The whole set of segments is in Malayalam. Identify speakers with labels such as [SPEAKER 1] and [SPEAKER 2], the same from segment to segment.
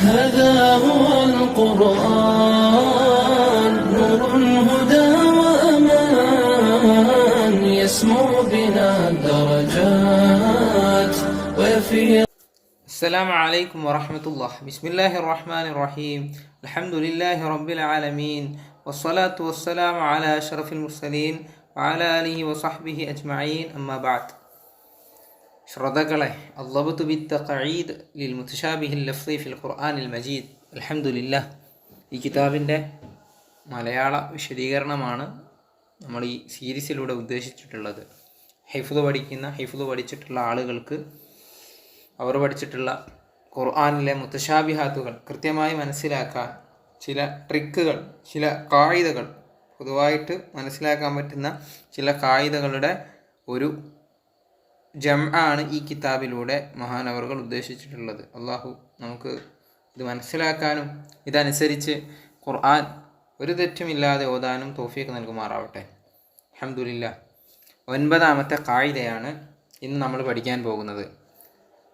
[SPEAKER 1] هذا هو القرآن نور هدى وأمان يسمو بنا الدرجات ويفيض
[SPEAKER 2] السلام عليكم ورحمة الله. بسم الله الرحمن الرحيم. الحمد لله رب العالمين والصلاة والسلام على أشرف المرسلين وعلى آله وصحبه أجمعين. أما بعد ശ്രോതാക്കളെ അള്ളബത്തു ബിത്ത കഴീദ് ലിൽ മുത്തുഷാബിഹിൽ ലഫ്സി ഖുർആനിൽ മജീദ്. അലഹമുല്ല ഈ കിതാബിന്റെ മലയാള വിശദീകരണമാണ് നമ്മൾ ഈ സീരീസിലൂടെ ഉദ്ദേശിച്ചിട്ടുള്ളത്. ഹൈഫുദ് പഠിക്കുന്ന ഹൈഫുദ് പഠിച്ചിട്ടുള്ള ആളുകൾക്ക് അവർ പഠിച്ചിട്ടുള്ള ഖുർആാനിലെ മുത്തശാബിഹാത്തുകൾ കൃത്യമായി മനസ്സിലാക്കാൻ ചില ട്രിക്കുകൾ ചില കായികകൾ പൊതുവായിട്ട് മനസ്സിലാക്കാൻ പറ്റുന്ന ചില കായികകളുടെ ഒരു ജം ആണ് ഈ കിതാബിലൂടെ മഹാനവറുകൾ ഉദ്ദേശിച്ചിട്ടുള്ളത്. അള്ളാഹു നമുക്ക് ഇത് മനസ്സിലാക്കാനും ഇതനുസരിച്ച് ഖുർആൻ ഒരു തെറ്റുമില്ലാതെ ഓതാനും തോഫിയൊക്കെ നൽകുമാറാവട്ടെ. അഹമ്മദില്ല ഒൻപതാമത്തെ കായികയാണ് ഇന്ന് നമ്മൾ പഠിക്കാൻ പോകുന്നത്.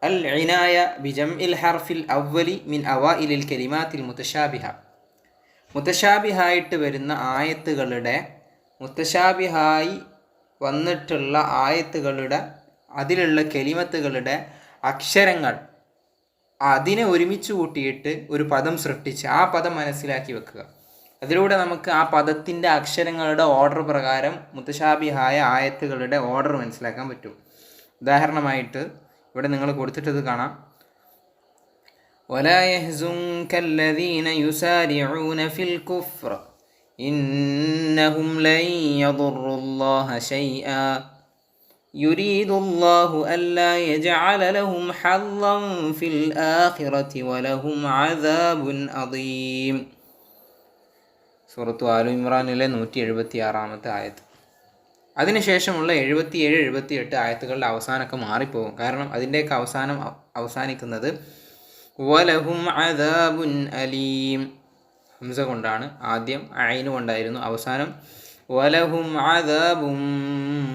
[SPEAKER 2] അൽ ഇനായ ബിജം ഇൽ ഹർഫിൽ അവലി മിൻ അവ ഇലിൽ കലിമാത്തിൽ മുത്തശാബിഹ. മുത്തശാബിഹായിട്ട് വരുന്ന ആയത്തുകളുടെ മുത്തശാബിഹായി വന്നിട്ടുള്ള ആയത്തുകളുടെ അതിലുള്ള കെലിമത്തുകളുടെ അക്ഷരങ്ങൾ അതിനെ ഒരുമിച്ച് കൂട്ടിയിട്ട് ഒരു പദം സൃഷ്ടിച്ച് ആ പദം മനസ്സിലാക്കി വെക്കുക അതിലൂടെ നമുക്ക് ആ പദത്തിൻ്റെ അക്ഷരങ്ങളുടെ ഓർഡർ പ്രകാരം മുത്തശാബിഹായ ആയത്തുകളുടെ ഓർഡർ മനസ്സിലാക്കാൻ പറ്റും ഉദാഹരണമായിട്ട് ഇവിടെ നിങ്ങൾ കൊടുത്തിട്ടത് കാണാം ولا يحزنك الذين يسارعون في الكفر إنهم لن يضروا الله شيئا يريد الله ألا يجعل لهم حظا في الآخرة ولهم عذاب عظيم സൂറത്തു ആലു ഇമ്രാനിലെ നൂറ്റി എഴുപത്തി ആറാമത്തെ ആയത്ത് അതിനുശേഷമുള്ള എഴുപത്തിയേഴ് എഴുപത്തി എട്ട് ആയത്തുകളുടെ അവസാനമൊക്കെ മാറിപ്പോകും കാരണം അതിൻ്റെയൊക്കെ അവസാനം അവ- അവസാനിക്കുന്നത് വലഹും അദാബുൻ അലീം ഹംസ കൊണ്ടാണ് ആദ്യം അയിന് കൊണ്ടായിരുന്നു അവസാനം വലഹും അദാബും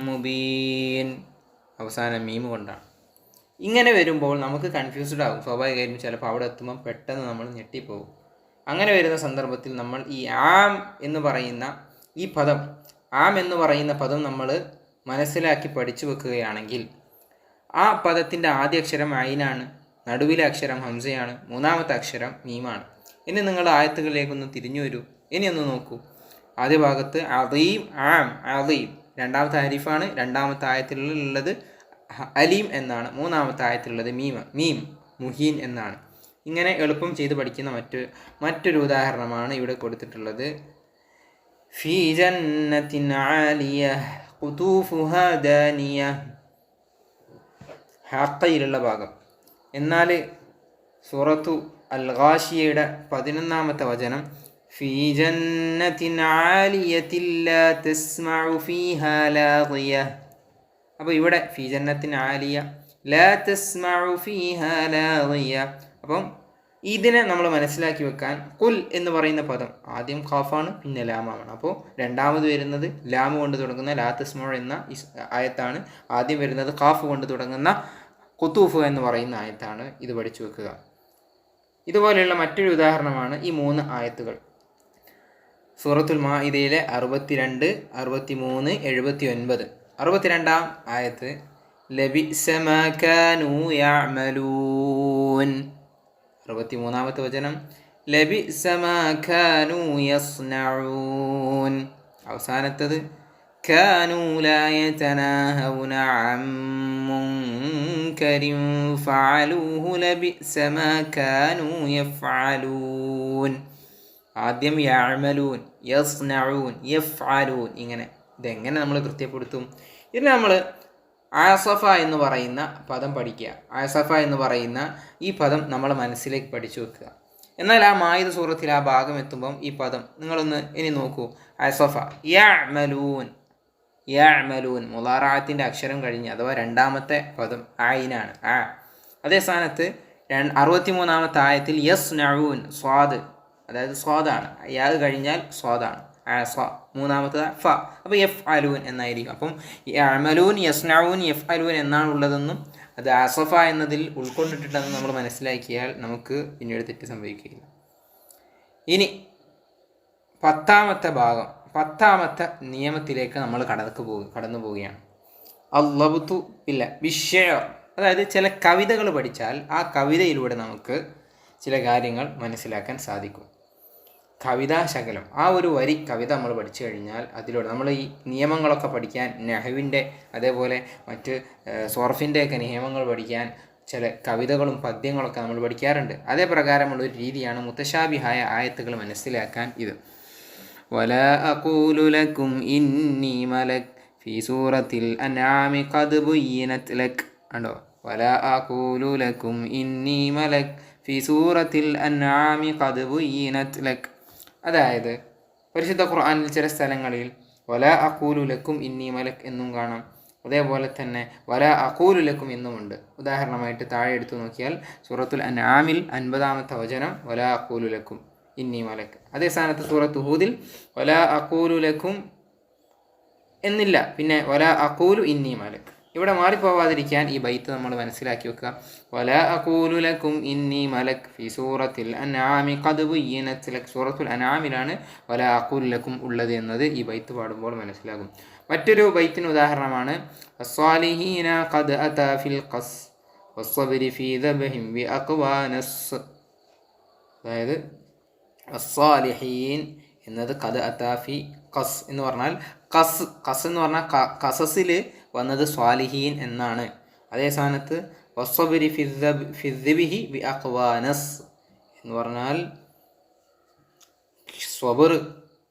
[SPEAKER 2] മുബീൻ. അവസാനം മീം കൊണ്ടാണ്. ഇങ്ങനെ വരുമ്പോൾ നമുക്ക് കൺഫ്യൂസ്ഡ് ആകും. സ്വാഭാവികമായിട്ടും ചിലപ്പോൾ അവിടെ എത്തുമ്പോൾ പെട്ടെന്ന് നമ്മൾ ഞെട്ടിപ്പോകും. അങ്ങനെ വരുന്ന സന്ദർഭത്തിൽ നമ്മൾ ഈ ആം എന്ന് പറയുന്ന ഈ പദം ആം എന്ന് പറയുന്ന പദം നമ്മൾ മനസ്സിലാക്കി പഠിച്ചു വെക്കുകയാണെങ്കിൽ ആ പദത്തിന്റെ ആദ്യ അക്ഷരം അയിനാണ് നടുവിലെ അക്ഷരം ഹംസയാണ് മൂന്നാമത്തെ അക്ഷരം മീമാണ്. ഇനി നിങ്ങൾ ആയത്തുകളിലേക്കൊന്ന് തിരിഞ്ഞു വരൂ. ഇനി ഒന്ന് നോക്കൂ. ആദ്യ ഭാഗത്ത് അദീം ആം അദീം. രണ്ടാമത്തെ അരിഫാണ് രണ്ടാമത്തെ ആയത്തിലുള്ളത് അലീം എന്നാണ്. മൂന്നാമത്തെ ആയത്തിലുള്ളത് മീമ മീം മുഹീൻ എന്നാണ്. ഇങ്ങനെ എളുപ്പം ചെയ്ത് പഠിക്കുന്ന മറ്റ് മറ്റൊരു ഉദാഹരണമാണ് ഇവിടെ കൊടുത്തിട്ടുള്ളത്. ഫീ ജന്നത്തിൻ ആലിയ ദാനിയ. ഹക്കയിലുള്ള ഭാഗം. എന്നാൽ സൂറത്തു അൽ ഗാഷിയയുടെ പതിനൊന്നാമത്തെ വചനം ഫീ جنة عالية ലാ തസ്മഉ ഫീഹാ لاغية. അപ്പോൾ ഇവിടെ ഫീ ജന്നത്തിന് ആലിയ ലാ തസ്മഉ ഫീഹാ ലാഗിയ അപ്പം ഇതിനെ നമ്മൾ മനസ്സിലാക്കി വെക്കാൻ കുൽ എന്ന് പറയുന്ന പദം ആദ്യം ഖാഫാണ് പിന്നെ ലാമാണ്. അപ്പോൾ രണ്ടാമത് വരുന്നത് ലാമ് കൊണ്ട് തുടങ്ങുന്ന ലാ തസ്മോ എന്ന ആയത്താണ്. ആദ്യം വരുന്നത് ഖാഫ് കൊണ്ട് തുടങ്ങുന്ന കുത്തൂഫ് എന്ന് പറയുന്ന ആയത്താണ്. ഇത് പഠിച്ചു വെക്കുക. ഇതുപോലെയുള്ള മറ്റൊരു ഉദാഹരണമാണ് ഈ മൂന്ന് ആയത്തുകൾ. സൂറത്തുൽ മാഇദയിലെ അറുപത്തിരണ്ട് അറുപത്തി മൂന്ന് എഴുപത്തി ഒൻപത് അറുപത്തിരണ്ടാം ആയത്ത് ലബിസമൂൻ അറുപത്തി മൂന്നാമത്തെ വചനം ലബിസമൂൻ അവസാനത്തത് ആദ്യം യാമലൂൻ യസ് നഴൂൻ യഫ് ആരൂൻ ഇങ്ങനെ ഇതെങ്ങനെ നമ്മൾ കൃത്യപ്പെടുത്തും? ഇതിന് നമ്മൾ ആസഫ എന്ന് പറയുന്ന പദം പഠിക്കുക. ആസഫ എന്ന് പറയുന്ന ഈ പദം നമ്മൾ മനസ്സിലേക്ക് പഠിച്ചു വെക്കുക. എന്നാൽ ആ മായുത സൂറത്തിൽ ആ ഭാഗം എത്തുമ്പം ഈ പദം നിങ്ങളൊന്ന് ഇനി നോക്കൂ. ആസഫ യമലൂൻ യമലൂൻ മുലാറാത്തിന്റെ അക്ഷരം കഴിഞ്ഞ് അഥവാ രണ്ടാമത്തെ പദം ആയിനാണ് ആ അതേ സ്ഥാനത്ത് അറുപത്തി മൂന്നാമത്തെ ആയത്തിൽ യസ് നഴൂൻ സ്വാദ് അതായത് സ്വാദാണ്. യാ കഴിഞ്ഞാൽ സ്വാദാണ്. ആസ മൂന്നാമത്തത് ഫ. അപ്പോൾ എഫ് അലൂൻ എന്നായിരിക്കും. അപ്പം അമലൂൻ യസ്നഊൻ എഫ് അലൂൻ എന്നാണ് ഉള്ളതെന്നും അത് ആസഫ എന്നതിൽ ഉൾക്കൊണ്ടിട്ടുണ്ടെന്ന് നമ്മൾ മനസ്സിലാക്കിയാൽ നമുക്ക് പിന്നീട് തെറ്റ് സംഭവിക്കുകയില്ല. ഇനി പത്താമത്തെ ഭാഗം പത്താമത്തെ നിയമത്തിലേക്ക് നമ്മൾ കടന്നു പോകുക കടന്നു പോവുകയാണ്. അള്ളബുത്തു ഇല്ല വിഷയ. അതായത് ചില കവിതകൾ പഠിച്ചാൽ ആ കവിതയിലൂടെ നമുക്ക് ചില കാര്യങ്ങൾ മനസ്സിലാക്കാൻ സാധിക്കും. കവിതാശകലം. ആ ഒരു വരി കവിത നമ്മൾ പഠിച്ചു കഴിഞ്ഞാൽ അതിലൂടെ നമ്മൾ ഈ നിയമങ്ങളൊക്കെ പഠിക്കാൻ നെഹവിന്റെ അതേപോലെ മറ്റ് സോർഫിന്റെയൊക്കെ നിയമങ്ങൾ പഠിക്കാൻ ചില കവിതകളും പദ്യങ്ങളൊക്കെ നമ്മൾ പഠിക്കാറുണ്ട്. അതേ പ്രകാരമുള്ള ഒരു രീതിയാണ് മുത്തശാബിഹായ ആയത്തുകൾ മനസ്സിലാക്കാൻ ഇത്. വല അകൂലുലക്കും ഇന്നി മലക് ഫി സൂറത്തിൽ അനാമി കത് ഉണ്ടോ വല അകൂലുലക്കും ഇന്നി മലക് ഫി സൂറത്തിൽ അനാമി കത് ലക്. അതായത് പരിശുദ്ധ ഖുർആാനിൽ ചില സ്ഥലങ്ങളിൽ വല അക്കൂലു ലക്കും ഇന്നി മലക് എന്നും കാണാം. അതേപോലെ തന്നെ വല അക്കൂലു ലക്കും എന്നുമുണ്ട്. ഉദാഹരണമായിട്ട് താഴെ എടുത്തു നോക്കിയാൽ സൂറത്തുൽ അൻആമിൽ അൻപതാമത്തെ വചനം വല അക്കൂലു ലക്കും ഇന്നി മലക് അതേ സ്ഥാനത്ത് സൂറത്ത് ഹൂദിൽ വല അക്കൂലു ലക്കും എന്നില്ല. പിന്നെ വല അക്കൂലു ഇന്നി മലക്ക് ഇവിടെ മാറിപ്പോവാതിരിക്കാൻ ഈ ബൈത്ത് നമ്മൾ മനസ്സിലാക്കി വെക്കുക. വല അക്കൂലു ലക്കും ഇന്നി മലക് ഫി സൂറത്തിൽ അനാമി കതുബുയ്യനത്ത് ലക്. സൂറത്തുൽ അനാമിലാണ് വല അക്കൂലക്കും ഉള്ളത് എന്നത് ഈ ബൈത്ത് പാടുമ്പോൾ മനസ്സിലാകും. മറ്റൊരു ബൈത്തിന് ഉദാഹരണമാണ് അസ്വാലിഹീന ഖദ് അതാ ഫിൽ ഖസ് വസ്സബരി ഫീ ദബഹിം ബി അക്വാനസ് അതായത് അസ്സാലിഹീൻ എന്നത് കഥ അതാഫി കസ് എന്ന് പറഞ്ഞാൽ കസ് കസ് എന്ന് പറഞ്ഞാൽ കസസിൽ വന്നത് സ്വാലിഹീൻ എന്നാണ്. അതേ സ്ഥാനത്ത് വസ്വബിരി ഫിദ്ബിഹി ബി അഖ്വാനസ് എന്ന് പറഞ്ഞാൽ സ്വബർ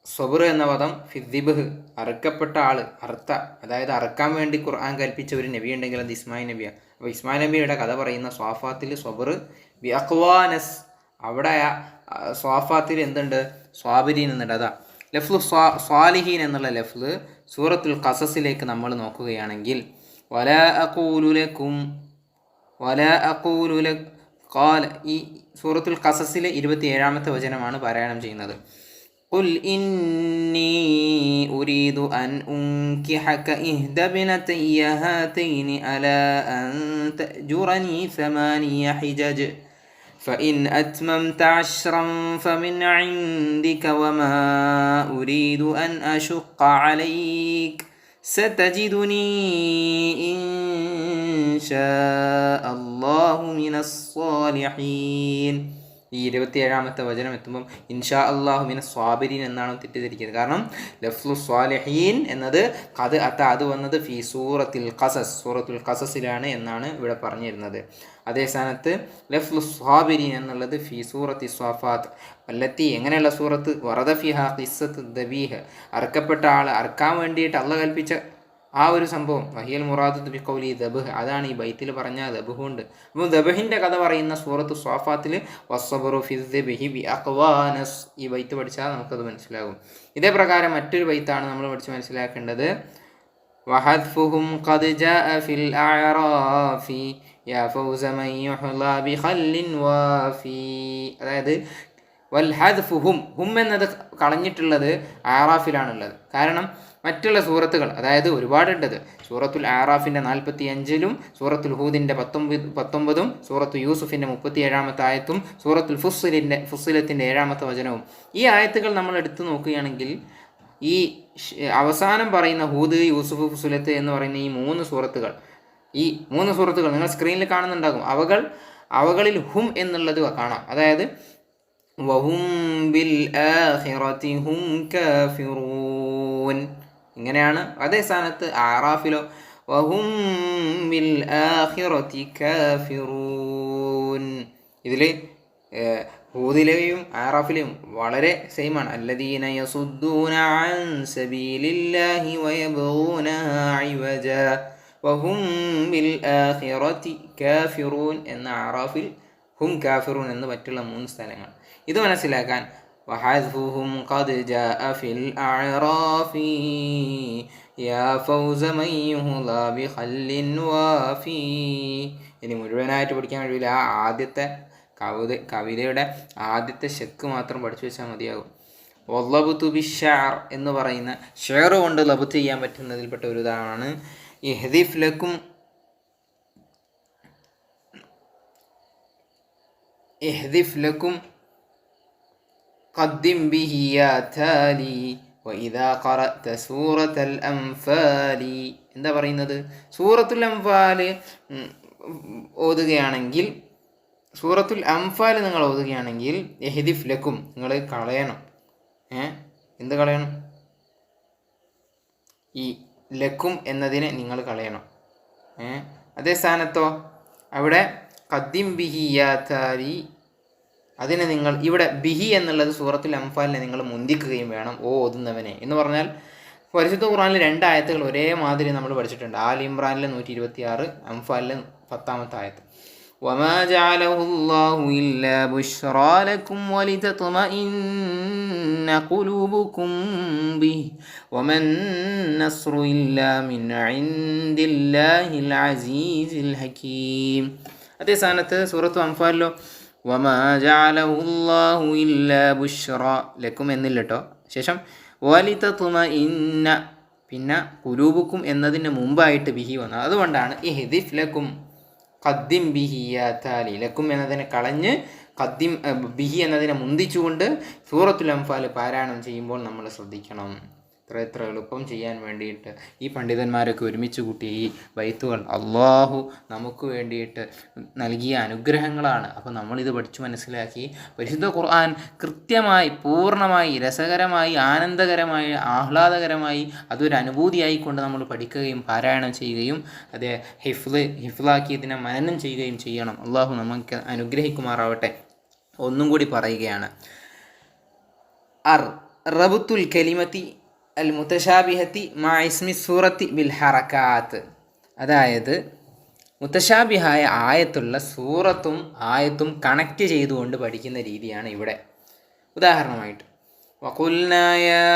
[SPEAKER 2] സ്വബർ എന്ന പദം ഫിദ്ദിബ് അറുക്കപ്പെട്ട ആൾ അറുത്ത അതായത് അറുക്കാൻ വേണ്ടി ഖുർആൻ കൽപ്പിച്ച ഒരു നബി ഉണ്ടെങ്കിൽ അത് ഇസ്മായിൽ നബിയാണ് അപ്പോൾ ഇസ്മായിൽ നബിയുടെ കഥ പറയുന്ന സ്വാഫാത്തിൽ സ്വബർ ബി അഖ്വാനസ് അവിടെ സ്വാഫാത്തിൽ എന്തുണ്ട്? സ്വാബിരീൻ എന്നുണ്ട്. അതാ. ലഫ്ലു സ്വാ സ്വാലിഹീൻ എന്നുള്ള ലഫ്ല് സൂറത്തുൽ ഖസസിലേക്ക് നമ്മൾ നോക്കുകയാണെങ്കിൽ വല അക്കൂലുലക്കും വല അക്കൂലുല കാല ഈ സൂറത്തുൽ ഖസസിലെ ഇരുപത്തി ഏഴാമത്തെ വചനമാണ് പാരായണം ചെയ്യുന്നത് قل إني أريد أن أنكحك إحدى ابنتي هاتين على أن تأجرني ثماني حجج فإن أتممت عشرا فمن عندك وما أريد أن أشق عليك ستجدني إن شاء الله من الصالحين ഈ ഇരുപത്തിയേഴാമത്തെ വചനം എത്തുമ്പം ഇൻഷാ അള്ളാഹുമിനെ സ്വാബിരീൻ എന്നാണ് തെറ്റിദ്ധരിക്കുന്നത് കാരണം ലഫ്ലു സ്വാലിഹീൻ എന്നത് കത് അത്ത അത് വന്നത് ഫി സൂറത്തിൽ ഖസസ് സൂറത്തുൽ ഖസസിലാണ് എന്നാണ് ഇവിടെ പറഞ്ഞിരുന്നത് അതേ സ്ഥാനത്ത് ലഫ്ലു സ്വാബിരി എന്നുള്ളത് ഫി സൂറത്ത് സ്വാഫാത്ത്. വല്ലത്തി എങ്ങനെയുള്ള സൂറത്ത്? വറദ ഫിഹ ഖിസ്സത്ത് ദബീഹ്. അറക്കപ്പെട്ട ആൾ അറക്കാൻ വേണ്ടിയിട്ട് അള്ള കൽപ്പിച്ച ആ ഒരു സംഭവം. വഹിയൽ മുറാദ് ബി കൗലി ദബഹ്. അതാണ് ഈ ബൈത്തിൽ പറഞ്ഞ ദബഹുണ്ട് അപ്പോൾ ദബഹിന്റെ കഥ പറയുന്ന സൂറത്ത് സ്വാഫാത്തിൽ വസ്സബറു ഫിദ്ബിഹി ബി അഖ്വാനസ്. ഈ ബൈത്ത് പഠിച്ചാൽ നമുക്കത് മനസ്സിലാകും. ഇതേ പ്രകാരം മറ്റൊരു ബൈത്താണ് നമ്മൾ പഠിച്ച് മനസ്സിലാക്കേണ്ടത്. വഹദ്ഫുഹും ഖദ് ജാഅ ഫിൽ അഅറാഫി. അതായത് വൽഹദ്ഫുഹും ഹും എന്നത് കളഞ്ഞിട്ടുള്ളത് ആറാഫിലാണുള്ളത്. കാരണം മറ്റുള്ള സൂറത്തുകൾ അതായത് ഒരുപാടുണ്ടത് സൂറത്തുൽ ആറാഫിന്റെ നാൽപ്പത്തി അഞ്ചിലും സൂറത്തുൽ ഹൂദിന്റെ പത്തൊമ്പത് പത്തൊമ്പതും സൂറത്തു യൂസുഫിന്റെ മുപ്പത്തി ഏഴാമത്തെ ആയത്തും സൂറത്തുൽ ഫുസ്സിലിന്റെ ഫുസ്സിലത്തിന്റെ ഏഴാമത്തെ വചനവും. ഈ ആയത്തുകൾ നമ്മൾ എടുത്തു നോക്കുകയാണെങ്കിൽ ഈ അവസാനം പറയുന്ന ഹൂദ് യൂസുഫ് ഫുസുലത്ത് എന്ന് പറയുന്ന ഈ മൂന്ന് സൂറത്തുകൾ ഈ മൂന്ന് സുഹൃത്തുക്കൾ നിങ്ങൾ സ്ക്രീനിൽ കാണുന്നുണ്ടാകും. അവകൾ അവകളിൽ ഹും എന്നുള്ളത് കാണാം. അതായത് വഹും ബിൽ കാഫിറൂൻ. ഇങ്ങനെയാണ് അതേ സ്ഥാനത്ത് ആറാഫിലോ വഹും ബിൽ കാഫിറൂൻ. ഇതിൽ ഹൂദിലെയും ആറാഫിലെയും വളരെ സെയിമാണ് അല്ലദീന യസുദ്ദൂന അൻ സബീലില്ലാഹി വയബൂന ഇവജ. വഹും ബിൽ ആഖിറതി കാഫിറൂൻ എന്ന ആറാഫിൽ ഹും കാഫിറൂൻ എന്ന് മറ്റുള്ള മൂന്ന് സ്ഥലങ്ങൾ ഇത് മനസ്സിലാക്കാൻ وحذفهم قد جاء في الأعراف يا فوز من يهضى بخل وافي ഇനി മുഴുവനായിട്ട് പഠിക്കാൻ കഴിയില്ല ആ ആദ്യത്തെ കവിത കവിതയുടെ ആദ്യത്തെ ഷെക്ക് മാത്രം പഠിച്ചു വെച്ചാൽ മതിയാകും ഒല്ലബുത്തു ബി ഷാർ എന്ന് പറയുന്ന ഷെയർ കൊണ്ട് ലബുത്ത് ചെയ്യാൻ പറ്റുന്നതിൽപ്പെട്ട ഒരു ഇതാണ് യഹദിഫ് ലക്കും احذف لكم. قدم به يا تالي. وإذا قرأت سورة الأنفال. എന്താ പറയുന്നത്? സൂറത്തുൽ അംഫാൽ ഓതുകയാണെങ്കിൽ സൂറത്തുൽ അംഫാൽ നിങ്ങൾ ഓതുകയാണെങ്കിൽ എഹദിഫ് ലക്കും. നിങ്ങൾ കളയണം. ഏ? എന്ത് കളയണം? ഈ ലക്കും എന്നതിനെ നിങ്ങൾ കളയണം. അതേ സ്ഥാനത്തോ? അവിടെ കദ്ദിം ബിഹിയാത്താരി അതിനെ നിങ്ങൾ ഇവിടെ ബിഹി എന്നുള്ളത് സൂറത്തുൽ അംഫാലിനെ നിങ്ങൾ മുന്തിക്കുകയും വേണം ഓ ഓതുന്നവനെ. എന്ന് പറഞ്ഞാൽ പരിശുദ്ധ ഖുറാനിൽ രണ്ട് ആയത്തുകൾ ഒരേ മാതിരി നമ്മൾ പഠിച്ചിട്ടുണ്ട്. ആൽ ഇമ്രാനിലെ നൂറ്റി ഇരുപത്തി ആറ് അംഫാലിലെ പത്താമത്തെ ആയത്ത്. وما جعله الله إلا بشرى لكم ولتطمئن قلوبكم به وما النصر إلا من عند الله العزيز الحكيم അതേ സ്ഥാനത്ത് സൂറത്ത് അംഫാലിലോ വമാ ജാലഹുല്ലാഹു ഇല്ല ബുഷ്റ ലക്കും എന്നില്ല കേട്ടോ ശേഷം വലിതത്തുമ ഇന്ന പിന്നെ കുലൂബുക്കും എന്നതിന് മുമ്പായിട്ട് ബിഹി വന്നു അതുകൊണ്ടാണ് ഈ ഹിദിഫ് ലക്കും ഖദ്ദിം ബിഹിയാത്താലി ലക്കും എന്നതിനെ കളഞ്ഞ് ഖദ്ദിം ബിഹി എന്നതിനെ മുന്തിച്ചുകൊണ്ട് സൂറത്തുൽ അംഫാൽ പാരായണം ചെയ്യുമ്പോൾ നമ്മൾ ശ്രദ്ധിക്കണം. എത്ര എത്ര എളുപ്പം ചെയ്യാൻ വേണ്ടിയിട്ട് ഈ പണ്ഡിതന്മാരൊക്കെ ഒരുമിച്ച് കൂട്ടിയ ഈ ബൈത്തുകൾ അള്ളാഹു നമുക്ക് വേണ്ടിയിട്ട് നൽകിയ അനുഗ്രഹങ്ങളാണ്. അപ്പോൾ നമ്മളിത് പഠിച്ചു മനസ്സിലാക്കി. പരിശുദ്ധ ഖുർആൻ കൃത്യമായി പൂർണമായി രസകരമായി ആനന്ദകരമായി ആഹ്ലാദകരമായി അതൊരു അനുഭൂതിയായിക്കൊണ്ട് നമ്മൾ പഠിക്കുകയും പാരായണം ചെയ്യുകയും അതെ ഹിഫ്ല് ഹിഫ്ലാക്കിയതിനെ മനനം ചെയ്യുകയും ചെയ്യണം. അള്ളാഹു നമുക്ക് അനുഗ്രഹിക്കുമാറാവട്ടെ. ഒന്നും കൂടി പറയുകയാണ്. അർ റബുത്തുൽ കലിമത്തി അൽ മുത്തശാബിഹത്തി മാ ഇസ്മി സൂറത്തി ബിൽ ഹറക്കാത്ത് അതായത് മുത്തശാബിഹായ ആയത്തുള്ള സൂറത്തും ആയത്തും കണക്റ്റ് ചെയ്തുകൊണ്ട് പഠിക്കുന്ന രീതിയാണ് ഇവിടെ ഉദാഹരണമായിട്ട് وقلنا يا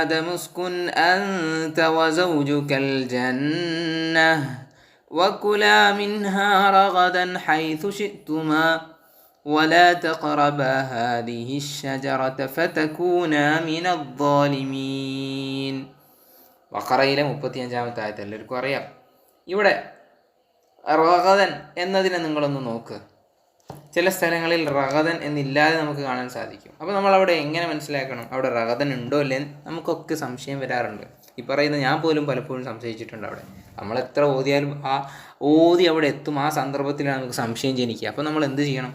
[SPEAKER 2] آدم اسكن أنت وزوجك الجنة وكلا منها رغدا حيث شئتما ولا تقربا هذه الشجرة فتكونا من الظالمين വക്കറയിലെ മുപ്പത്തിയഞ്ചാമത്തെ ആയത്ത് എല്ലാവർക്കും അറിയാം ഇവിടെ റഗതൻ എന്നതിനെ നിങ്ങളൊന്ന് നോക്ക് ചില സ്ഥലങ്ങളിൽ റഗതൻ എന്നില്ലാതെ നമുക്ക് കാണാൻ സാധിക്കും അപ്പോൾ നമ്മൾ അവിടെ എങ്ങനെ മനസ്സിലാക്കണം അവിടെ റഗതൻ ഉണ്ടോ ഇല്ലേ നമുക്കൊക്കെ സംശയം വരാറുണ്ട് ഈ പറയുന്ന ഞാൻ പോലും പലപ്പോഴും സംശയിച്ചിട്ടുണ്ട് അവിടെ നമ്മൾ എത്ര ഓതിയാലും ആ ഓതി അവിടെ എത്തും ആ സന്ദർഭത്തിലാണ് നമുക്ക് സംശയം ജനിക്കുക അപ്പോൾ നമ്മൾ എന്ത് ചെയ്യണം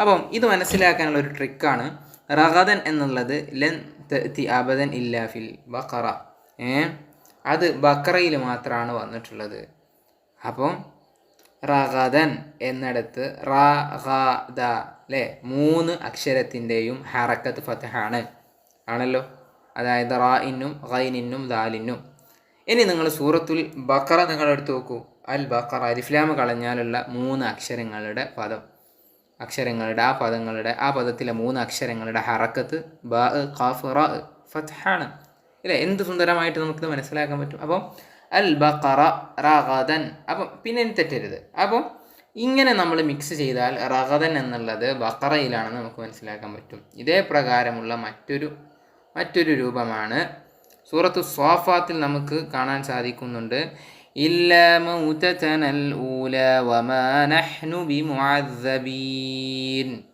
[SPEAKER 2] അപ്പം ഇത് മനസ്സിലാക്കാനുള്ള ഒരു ട്രിക്കാണ് റഹദൻ എന്നുള്ളത് ലൻ തി അബദൻ ഇല്ലാഫിൽ ബക്കറ ഏ? അത് ബക്കറയിൽ മാത്രമാണ് വന്നിട്ടുള്ളത്. അപ്പം റഹദൻ എന്നിടത്ത് റ അല്ലേ മൂന്ന് അക്ഷരത്തിന്റെയും ഹറക്കത്ത് ഫതഹാണ്. ആണല്ലോ? അതായത് റാ ഇന്നും ഖൈനിന്നും ദാലിനും ഇനി നിങ്ങൾ സൂറത്തുൽ ബക്കറ നിങ്ങളെടുത്ത് നോക്കൂ. അൽ ബക്കറ അരിഫ്ലാമ് കളഞ്ഞാലുള്ള മൂന്ന് അക്ഷരങ്ങളുടെ പദം. അക്ഷരങ്ങളുടെ ആ പദങ്ങളുടെ ആ പദത്തിലെ മൂന്ന് അക്ഷരങ്ങളുടെ ഹറക്കത്ത് ബ ഖാഫ് റ ഫത്ഹാണ്. ഇല്ലേ? എന്ത് സുന്ദരമായിട്ട് നമുക്കിത് മനസ്സിലാക്കാൻ പറ്റും. അപ്പം അൽ ബഖറ റഗദൻ. അപ്പം പിന്നെ തെറ്റരുത്. അപ്പം ഇങ്ങനെ നമ്മൾ മിക്സ് ചെയ്താൽ റഗദൻ എന്നുള്ളത് ബക്കറയിലാണെന്ന് നമുക്ക് മനസ്സിലാക്കാൻ പറ്റും. ഇതേ പ്രകാരമുള്ള മറ്റൊരു മറ്റൊരു രൂപമാണ്. സൂറത്ത് സ്വാഫാത്തിൽ നമുക്ക് കാണാൻ സാധിക്കുന്നുണ്ട്. إلا موتتنا الأولى وما نحن بمعذبين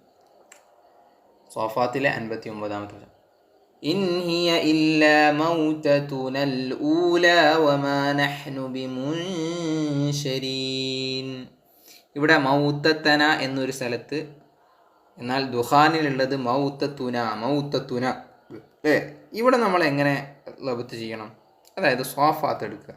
[SPEAKER 2] صافات لأنبت يوم ودامت إن هي إلا موتتنا الأولى وما نحن بمنشرين ഇവിടെ മൗത്തത്തന എന്നൊരു സ്ഥലത്ത് എന്നാൽ ദുഹാനിലുള്ളത് മൗത്തത്തുന മൗത്തത്തുന ഇവിടെ നമ്മൾ എങ്ങനെ ലബത്ത് ചെയ്യണം അതായത് സ്വാഫാത്ത് എടുക്കുക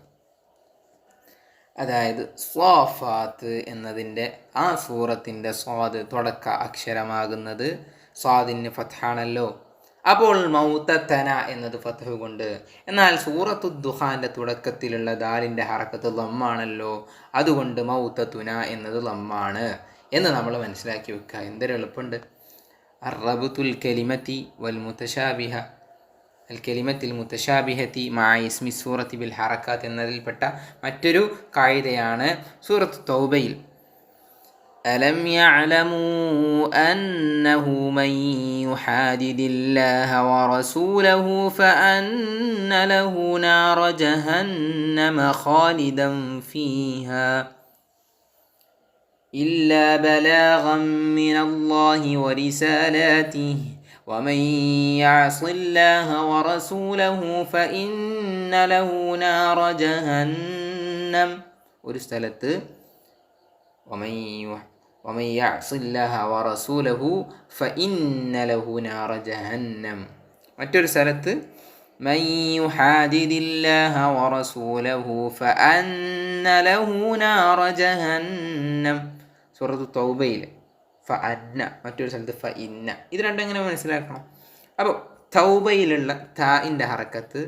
[SPEAKER 2] അതായത് സ്വാഫാത്ത് എന്നതിന്റെ ആ സൂറത്തിന്റെ സ്വാദ് തുടക്ക അക്ഷരമാകുന്നത് സ്വാദിന് ഫത്താണല്ലോ അപ്പോൾ മൗത്തന എന്നത് ഫത്തഹ് കൊണ്ട്. എന്നാൽ സൂറത്തു ദുഹാന്റെ തുടക്കത്തിലുള്ള ദാലിന്റെ ഹറക്കത്ത് ലമ്മാണല്ലോ. അതുകൊണ്ട് മൗത്തത്തുന എന്നത് ലമ്മാണ് എന്ന് നമ്മൾ മനസ്സിലാക്കി വെക്കുക. എന്തൊരു എളുപ്പമുണ്ട്. അറബുത്തുൽ കലിമത്തി വൽ മുത്തശാബിഹ അൽ കലിമത്തിൽ മുത്തശാബിഹത്തി മാ ഇസ്മി സൂറത്തി ബിൽ ഹറക്കാത്ത് എന്നതിൽപ്പെട്ട മറ്റൊരു കായികയാണ് സൂറത്ത് തൗബയിൽ ألم يعلموا أنه من يحادد الله ورسوله فأن له نار جهنم خالدا فيها إلا بلاغا من الله ورسالاته ومن يعص الله ورسوله فإن له نار جهنم ഒരു സ്ഥലത്ത് ومن يح- ومن يعص الله ورسوله فإن له نار جهنم മറ്റൊരു സ്ഥലത്ത് من يحادد الله ورسوله فأن له نار جهنم സൂറത്ത് തൗബയിൽ ഫ അന്ന മറ്റൊരു സ്ഥലത്ത് ഫ ഇന്ന ഇത് രണ്ടും എങ്ങനെ മനസ്സിലാക്കണം? അപ്പോൾ തൗബയിലുള്ള താഇന്റെ ഹറക്കത്ത്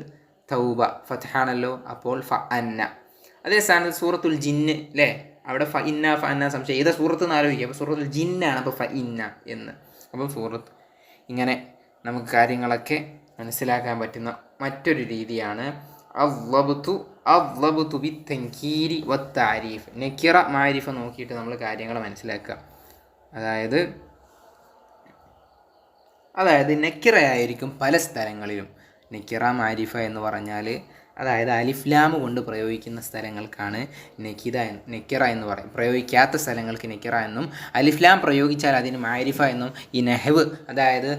[SPEAKER 2] തൗബ ഫാണല്ലോ അപ്പോൾ ഫ അന്ന അതേ സ്ഥാനത്ത് സൂറത്തുൽ ജിന്ന് അല്ലേ അവിടെ ഫ ഇന്ന ഫ അന്ന സംശയം. ഏതാ സൂറത്ത് എന്ന് ആലോചിക്കുക അപ്പോൾ സൂറത്തുൽ ജിന്നാണ് അപ്പോൾ ഫ ഇന്ന എന്ന്. അപ്പോൾ സൂറത്ത് ഇങ്ങനെ നമുക്ക് കാര്യങ്ങളൊക്കെ മനസ്സിലാക്കാൻ പറ്റുന്ന മറ്റൊരു രീതിയാണ്. അവബുത്തു അവബുത്തു ബി തൻകീരി വ താരീഫ്. നെക്കിറ മാരിഫ നോക്കിയിട്ട് നമ്മൾ കാര്യങ്ങൾ മനസ്സിലാക്കുക. അതായത് അതായത് നെക്കിറയായിരിക്കും പല സ്ഥലങ്ങളിലും. നെക്കിറ മാരിഫ എന്ന് പറഞ്ഞാൽ അതായത് അലിഫ്ലാം കൊണ്ട് പ്രയോഗിക്കുന്ന സ്ഥലങ്ങൾക്കാണ് നെക്കിത നെക്കിറ എന്ന് പറയും പ്രയോഗിക്കാത്ത സ്ഥലങ്ങൾക്ക് നെക്കിറ എന്നും അലിഫ്ലാം പ്രയോഗിച്ചാൽ അതിന് മാരിഫ എന്നും ഈ നെഹവ് അതായത്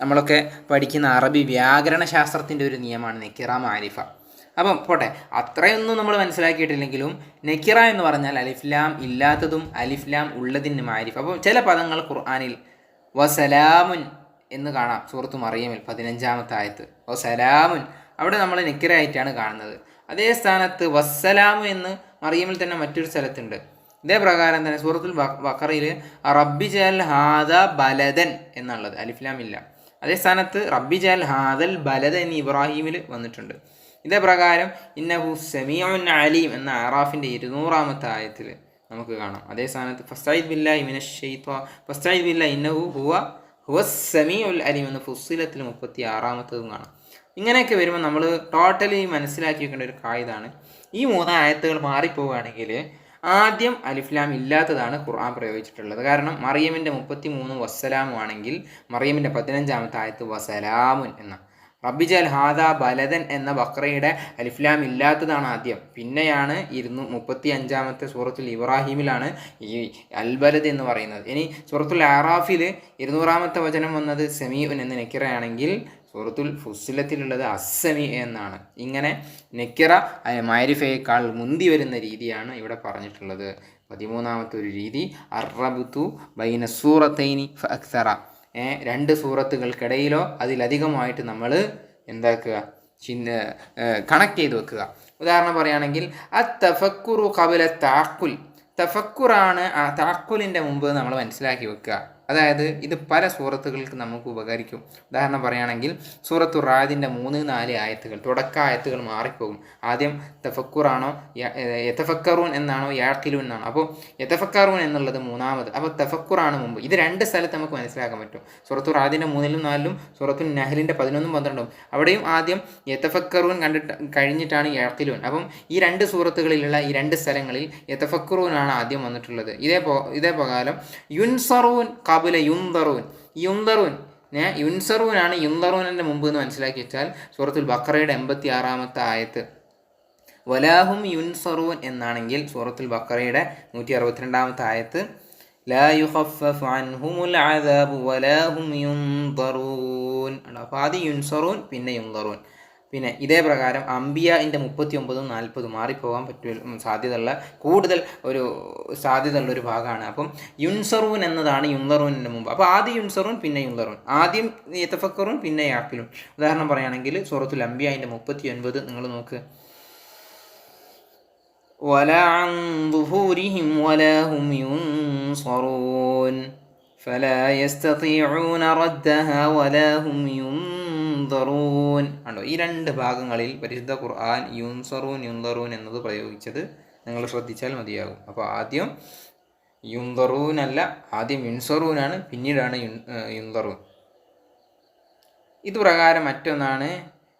[SPEAKER 2] നമ്മളൊക്കെ പഠിക്കുന്ന അറബി വ്യാകരണ ശാസ്ത്രത്തിന്റെ ഒരു നിയമമാണ് നെക്കിറ മാരിഫ. അപ്പം പോട്ടെ അത്രയൊന്നും നമ്മൾ മനസ്സിലാക്കിയിട്ടില്ലെങ്കിലും നെക്കിറ എന്ന് പറഞ്ഞാൽ അലിഫ്ലാം ഇല്ലാത്തതും അലിഫ്ലാം ഉള്ളതിന് മാരിഫ് അപ്പോൾ ചില പദങ്ങൾ ഖുർആാനിൽ വസലാമുൻ എന്ന് കാണാം. സുഹൃത്തു മറിയമിൽ പതിനഞ്ചാമത്തെ ആയത്ത്. വസലാമുൻ. അവിടെ നമ്മൾ നെക്കിറായിട്ടാണ് കാണുന്നത്. അതേ സ്ഥാനത്ത് വസ്സലാമു എന്ന് മറിയമിൽ തന്നെ മറ്റൊരു സ്ഥലത്തുണ്ട്. ഇതേ പ്രകാരം തന്നെ സൂറത്തുൽ ബക്കറയിൽ റബ്ബി ജൽ ഹാദ ബലദൻ എന്നുള്ളത്. അലിഫ്ലാം ഇല്ല. അതേ സ്ഥാനത്ത് റബ്ബി ജാൽ ഹാദൽ ബലദ് എന്നീ ഇബ്രാഹിമിൽ വന്നിട്ടുണ്ട്. ഇതേ പ്രകാരം ഇന്നഹു സെമിയോൻ അലീം എന്ന ആറാഫിന്റെ ഇരുന്നൂറാമത്തെ ആയത്തിൽ നമുക്ക് കാണാം. അതേ സ്ഥാനത്ത് ഫസ്തായിദ് ബില്ല ഇമിന ഷെയ്ത്വ ഫസ്തായിദ് ബില്ല ഇന്നഹു ഹുവ ഹുവ ഉൽ അലീം എന്ന ഫുസിലത്തിൽ മുപ്പത്തി ആറാമത്തതും കാണാം. ഇങ്ങനെയൊക്കെ വരുമ്പോൾ നമ്മൾ ടോട്ടലി മനസ്സിലാക്കി വെക്കേണ്ട ഒരു കായതാണ് ഈ മൂന്ന് ആയത്തുകൾ മാറിപ്പോവുകയാണെങ്കിൽ ആദ്യം അലിഫ്ലാം ഇല്ലാത്തതാണ് ഖുർആൻ പ്രയോഗിച്ചിട്ടുള്ളത്. കാരണം മറിയമിന്റെ മുപ്പത്തി മൂന്ന് വസ്സലാമു ആണെങ്കിൽ മറിയമിന്റെ പതിനഞ്ചാമത്തെ ആയത്ത് വസലാമുൻ എന്ന. റബ്ബിജൽ ഹാദ ബലദൻ എന്ന ബക്രയുടെ അലിഫ്ലാം ഇല്ലാത്തതാണ് ആദ്യം. പിന്നെയാണ് ഇരുന്നു മുപ്പത്തി അഞ്ചാമത്തെ സൂറത്തുൽ ഇബ്രാഹിമിലാണ് ഈ അൽബലദ് എന്ന് പറയുന്നത്. ഇനി സൂറത്തുൽ ആറാഫിൽ ഇരുന്നൂറാമത്തെ വചനം വന്നത് സെമീഉൻ എന്ന് നെക്കിറയാണെങ്കിൽ സൂറത്തുൽ ഫുസിലത്തിലുള്ളത് അസ്സമി എന്നാണ്. ഇങ്ങനെ നെക്കിറ മാരിഫയേക്കാൾ മുന്തി വരുന്ന രീതിയാണ് ഇവിടെ പറഞ്ഞിട്ടുള്ളത്. പതിമൂന്നാമത്തെ ഒരു രീതി അറബുത്തു ബൈന സൂറത്തൈനി അക്സറ രണ്ട് സൂറത്തുകൾക്കിടയിലോ അതിലധികമായിട്ട് നമ്മൾ എന്താക്കുക? ചിന്ത കണക്ട് ചെയ്ത് വെക്കുക. ഉദാഹരണം പറയുകയാണെങ്കിൽ അ തഫക്കുറു കബല താക്കുൽ തഫക്കുറാണ് ആ താക്കുലിന്റെ മുമ്പ് നമ്മൾ മനസ്സിലാക്കി വെക്കുക. അതായത് ഇത് പല സൂറത്തുകൾക്ക് നമുക്ക് ഉപകരിക്കും. ഉദാഹരണം പറയുകയാണെങ്കിൽ സൂറത്തു റാദിന്റെ മൂന്ന് നാല് ആയത്തുകൾ തുടക്ക ആയത്തുകൾ മാറിപ്പോകും. ആദ്യം തഫക്കുറാണോ യഥഫക്കറൂൻ എന്നാണോ യാക്കിലൂൻ എന്നാണോ? അപ്പോൾ യഥഫക്കറൂൻ എന്നുള്ളത് മൂന്നാമത്. അപ്പോൾ തഫക്കുറാണ് മുമ്പ്. ഇത് രണ്ട് സ്ഥലത്ത് നമുക്ക് മനസ്സിലാക്കാൻ പറ്റും. സൂറത്തു റാദിന്റെ മൂന്നിലും നാലിലും സൂറത്തു നഹലിന്റെ പതിനൊന്നും പന്ത്രണ്ടും. അവിടെയും ആദ്യം യഥഫക്കറൂൻ കണ്ടിട്ട് കഴിഞ്ഞിട്ടാണ് യാക്കിലൂൻ അപ്പം ഈ രണ്ട് സൂറത്തുകളിലുള്ള ഈ രണ്ട് സ്ഥലങ്ങളിൽ യഥഫക്കറൂനാണ് ആദ്യം വന്നിട്ടുള്ളത്. ഇതേ പോ ഇതേ പ്രകാരം യുൻസറൂൻ കബുല യുന്തറൂൻ യുന്തറൂൻ ഏ യുൻസറൂനാണ് യുന്തറൂനിന്റെ മുമ്പ് എന്ന് മനസ്സിലാക്കി വെച്ചാൽ സൂറത്തുൽ ബക്കറയുടെ എൺപത്തി ആറാമത്തെ ആയത്ത്. വലാഹും യുൻസറൂൻ എന്നാണെങ്കിൽ സൂറത്തുൽ ബക്കറയുടെ നൂറ്റി അറുപത്തിരണ്ടാമത്തെ ആയത്ത് ലാ അദാബു വലാഹും അപ്പോൾ ആദ്യം യുൻസറൂൻ പിന്നെ യുൻദറൂൻ പിന്നെ ഇതേ പ്രകാരം അംബിയൻ്റെ മുപ്പത്തി ഒമ്പതും നാൽപ്പതും മാറിപ്പോകാൻ പറ്റും സാധ്യതയുള്ള കൂടുതൽ ഒരു സാധ്യതയുള്ള ഒരു ഭാഗമാണ് അപ്പം യുൻസറൂൻ എന്നതാണ് യുന്തറൂനിൻ്റെ മുമ്പ് അപ്പോൾ ആദ്യം യുൻസറൂൻ പിന്നെ യുന്തറൂൻ ആദ്യം യത്തഫക്കറും പിന്നെ യാക്കിലും ഉദാഹരണം പറയുകയാണെങ്കിൽ സൂറത്തുൽ അംബിയൻ്റെ മുപ്പത്തി ഒൻപത് നിങ്ങൾ നോക്ക് ولا عن ظهورهم ولا هم ينصرون فلا يستطيعون ردها ولا هم യുന്തറൂൻ ആണോ ഈ രണ്ട് ഭാഗങ്ങളിൽ പരിശുദ്ധ ഖുർആൻ യുൻസറൂൻ യുന്തറൂൻ എന്നത് പ്രയോഗിച്ചത് നിങ്ങൾ ശ്രദ്ധിച്ചാൽ മതിയാകും. അപ്പോൾ ആദ്യം യുന്തറൂനല്ല ആദ്യം യുൻസറൂനാണ് പിന്നീടാണ് യുന്തറൂൻ ഇതുപ്രകാരം മറ്റൊന്നാണ്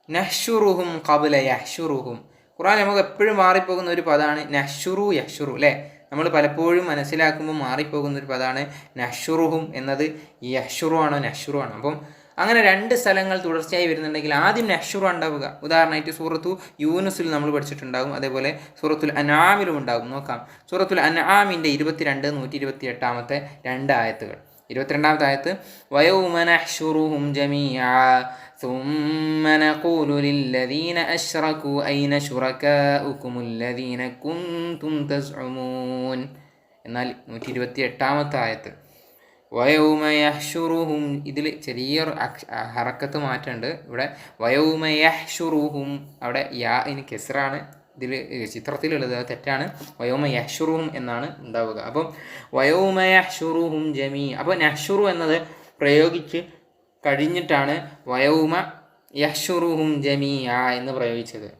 [SPEAKER 2] നഷുറുഹും കബുല യഷുറുഹും ഖുറാൻ നമുക്ക് എപ്പോഴും മാറിപ്പോകുന്ന ഒരു പദമാണ് നഷുറു യഷുറു അല്ലേ? നമ്മൾ പലപ്പോഴും മനസ്സിലാക്കുമ്പോൾ മാറിപ്പോകുന്ന ഒരു പദമാണ് നഷുറുഹും എന്നത് ഈ അഷുറു ആണോ നഷുറു ആണോ. അപ്പം അങ്ങനെ രണ്ട് സ്ഥലങ്ങൾ തുടർച്ചയായി വരുന്നുണ്ടെങ്കിൽ ആദ്യം നഷുറ ഉണ്ടാവുക ഉദാഹരണമായിട്ട് സൂറത്തു യൂനുസിൽ നമ്മൾ പഠിച്ചിട്ടുണ്ടാകും അതേപോലെ സൂറത്തുൽ അനാമിലും ഉണ്ടാകും നോക്കാം സൂറത്തുൽ അനാമിൻ്റെ ഇരുപത്തിരണ്ട് നൂറ്റി ഇരുപത്തി എട്ടാമത്തെ രണ്ട് ആയത്തുകൾ ഇരുപത്തിരണ്ടാമത്തെ ആയത്ത് വയൗമ നഹ്ശുറുഹും ജമീഅ ثم نقول للذين أشركوا أين شركاؤكم الذين كنتم تزعمون എന്നാൽ നൂറ്റി ഇരുപത്തി എട്ടാമത്തെ ആയത്ത് വയൗമയഹ്ഷുറുഹും. ഇതിൽ ചെറിയൊരു ഹറക്കത്ത് മാറ്റമുണ്ട് ഇവിടെ വയൗമയഹ്ഷുറുഹും. അവിടെ യാ ഇനി കെസറാണ് ഇതിൽ ചിത്രത്തിലുള്ളത്. തെറ്റാണ്. വയോമയഹ്ഷുറുഹും എന്നാണ് ഉണ്ടാവുക. അപ്പം വയോമയഹ്ഷുറുഹും ജമീ. അപ്പോൾ നഹ്ഷുറു എന്നത് പ്രയോഗിച്ച് കഴിഞ്ഞിട്ടാണ് വയൗമ യഹ്ഷുറുഹും ജമീയ എന്ന് പ്രയോഗിച്ചത്.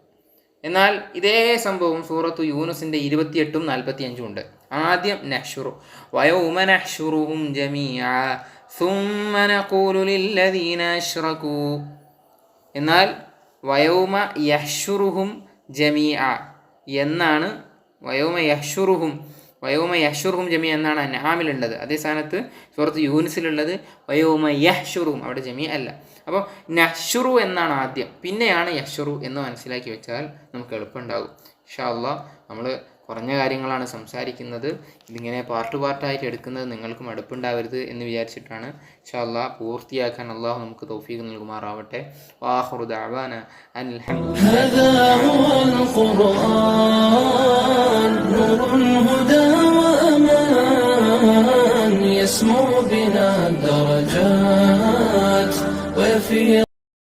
[SPEAKER 2] എന്നാൽ ഇതേ സംഭവം സൂറത്തു യൂനുസിന്റെ ഇരുപത്തിയെട്ടും നാൽപ്പത്തി അഞ്ചും ഉണ്ട്. ആദ്യം നഹ്ഷുറു വയൗമ നഹ്ഷുറുഹും ജമീയ ثم نقول للذين أشركوا എന്നാൽ വയോമ യഹ്ഷുറുഹും ജമീഅ എന്നാണ് വയോമ യഹ്ഷുറുഹും വയോമ യഹ്ഷുറുഹും ജമീ എന്നാണ് അനാമിലുള്ളത് അതേ സ്ഥാനത്ത് സുഹൃത്ത് യൂനിസിലുള്ളത് വയോമ യഹ്ഷുറുഹും അവിടെ ജമീ അല്ല അപ്പോൾ നഹ്ഷുറു എന്നാണ് ആദ്യം പിന്നെയാണ് യഹ്ഷുറു എന്ന് മനസ്സിലാക്കി വെച്ചാൽ നമുക്ക് എളുപ്പമുണ്ടാകും ഇൻഷാ അള്ളാഹ് നമ്മൾ കുറഞ്ഞ കാര്യങ്ങളാണ് സംസാരിക്കുന്നത് ഇതിങ്ങനെ പാർട്ട് പാർട്ടായിട്ട് എടുക്കുന്നത് നിങ്ങൾക്കും അടുപ്പുണ്ടാവരുത് എന്ന് വിചാരിച്ചിട്ടാണ് ഇൻഷാ അള്ളാഹ് പൂർത്തിയാക്കാൻ അള്ളാഹു നമുക്ക് തൗഫീഖ് നൽകുമാറാവട്ടെ വാഹുറു ദഅവാന അനിൽ
[SPEAKER 1] هذا هو القرآن نور هدى وأمان يسمو بنا الدرجات ويفي